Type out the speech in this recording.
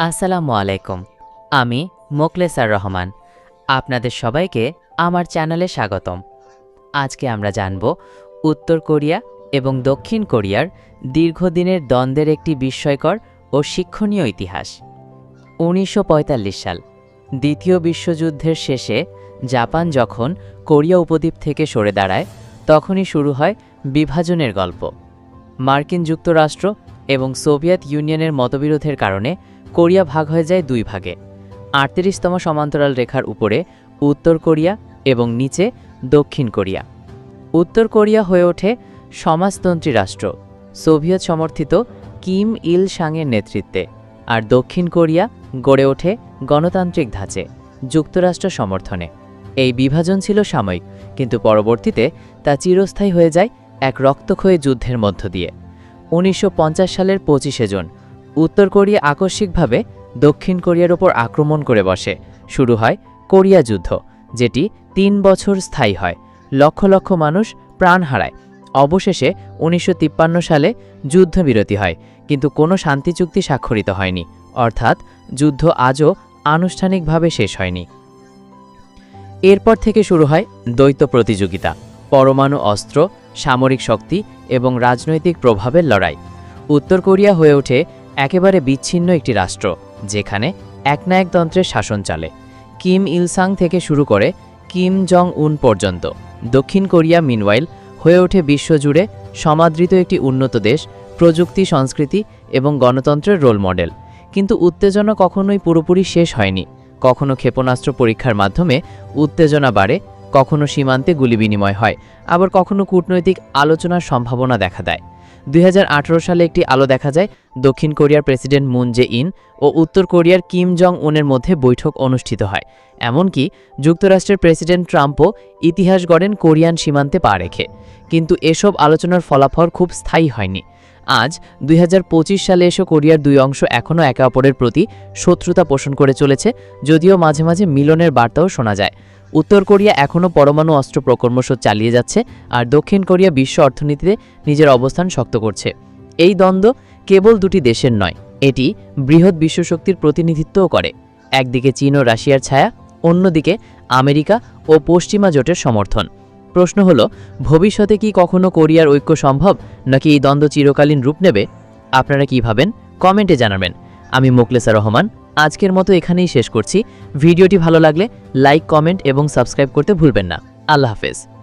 আসসালামু আলাইকুম। আমি মোকলেসার রহমান। আপনাদের সবাইকে আমার চ্যানেলে স্বাগতম। আজকে আমরা জানব উত্তর কোরিয়া এবং দক্ষিণ কোরিয়ার দীর্ঘদিনের দ্বন্দ্বের একটি বিস্ময়কর ও শিক্ষণীয় ইতিহাস। উনিশশো পঁয়তাল্লিশ সাল, দ্বিতীয় বিশ্বযুদ্ধের শেষে জাপান যখন কোরিয়া উপদ্বীপ থেকে সরে দাঁড়ায়, তখনই শুরু হয় বিভাজনের গল্প। মার্কিন যুক্তরাষ্ট্র এবং সোভিয়েত ইউনিয়নের মতবিরোধের কারণে কোরিয়া ভাগ হয়ে যায় দুই ভাগে। আটত্রিশতম সমান্তরাল রেখার উপরে উত্তর কোরিয়া এবং নিচে দক্ষিণ কোরিয়া। উত্তর কোরিয়া হয়ে ওঠে সমাজতন্ত্রী রাষ্ট্র, সোভিয়েত সমর্থিত কিম ইল সাংয়ের নেতৃত্বে, আর দক্ষিণ কোরিয়া গড়ে ওঠে গণতান্ত্রিক ধাঁচে, যুক্তরাষ্ট্র সমর্থনে। এই বিভাজন ছিল সাময়িক, কিন্তু পরবর্তীতে তা চিরস্থায়ী হয়ে যায় এক রক্তক্ষয়ী যুদ্ধের মধ্য দিয়ে। উনিশশো পঞ্চাশ সালের পঁচিশে জুন উত্তর কোরিয়া আকস্মিকভাবে দক্ষিণ কোরিয়ার ওপর আক্রমণ করে বসে। শুরু হয় কোরিয়া যুদ্ধ, যেটি তিন বছর স্থায়ী হয়। লক্ষ লক্ষ মানুষ প্রাণ হারায়। অবশেষে উনিশশো তিপ্পান্ন সালে যুদ্ধবিরতি হয়, কিন্তু কোনো শান্তি চুক্তি স্বাক্ষরিত হয়নি, অর্থাৎ যুদ্ধ আজও আনুষ্ঠানিকভাবে শেষ হয়নি। এরপর থেকে শুরু হয় দ্বৈত প্রতিযোগিতা, পরমাণু অস্ত্র, সামরিক শক্তি এবং রাজনৈতিক প্রভাবের লড়াই। উত্তর কোরিয়া হয়ে ওঠে একেবারে বিচ্ছিন্ন একটি রাষ্ট্র, যেখানে একনায়কতন্ত্রের শাসন চলে। কিম ইলসাং থেকে শুরু করে কিম জং উন পর্যন্ত, দক্ষিণ কোরিয়া মিনওয়াইল হয়ে ওঠে বিশ্বজুড়ে সমাদৃত একটি উন্নত দেশ, প্রযুক্তি, সংস্কৃতি এবং গণতন্ত্রের রোল মডেল। কিন্তু উত্তেজনা কখনোই পুরোপুরি শেষ হয়নি। কখনো ক্ষেপণাস্ত্র পরীক্ষার মাধ্যমে উত্তেজনা বাড়ে, কখনো সীমান্তে গুলি বিনিময় হয়, আবার কখনো কূটনৈতিক আলোচনার সম্ভাবনা দেখা দেয়। দুই হাজার আঠারো সালে একটি আলো দেখা যায়, দক্ষিণ কোরিয়ার প্রেসিডেন্ট মুন জে ইন ও উত্তর কোরিয়ার কিম জং উনের মধ্যে বৈঠক অনুষ্ঠিত হয়। এমনকি যুক্তরাষ্ট্রের প্রেসিডেন্ট ট্রাম্পও ইতিহাস গড়েন কোরিয়ান সীমান্তে পা রেখে। কিন্তু এসব আলোচনার ফলাফল খুব স্থায়ী হয়নি। আজ দুই হাজার পঁচিশ সালে এসে কোরিয়ার দুই অংশ এখনও একে অপরের প্রতি শত্রুতা পোষণ করে চলেছে, যদিও মাঝে মাঝে মিলনের বার্তাও শোনা যায়। উত্তর কোরিয়া এখনও পরমাণু অস্ত্র প্রকর্মশোধ চালিয়ে যাচ্ছে আর দক্ষিণ কোরিয়া বিশ্ব অর্থনীতিতে নিজের অবস্থান শক্ত করছে। এই দ্বন্দ্ব কেবল দুটি দেশের নয়, এটি বৃহৎ বিশ্বশক্তির প্রতিনিধিত্বও করে। একদিকে চীন ও রাশিয়ার ছায়া, অন্যদিকে আমেরিকা ও পশ্চিমা জোটের সমর্থন। প্রশ্ন হলো, ভবিষ্যতে কি কখনো কোরিয়ার ঐক্য সম্ভব, নাকি এই দ্বন্দ্ব চিরকালীন রূপ নেবে? আপনারা কি ভাবেন? কমেন্টে জানাবেন। আমি মোকলেসা রহমান আজকের মতো এখানেই শেষ করছি। ভিডিওটি ভালো লাগলে লাইক, কমেন্ট এবং সাবস্ক্রাইব করতে ভুলবেন না। আল্লাহ হাফেজ।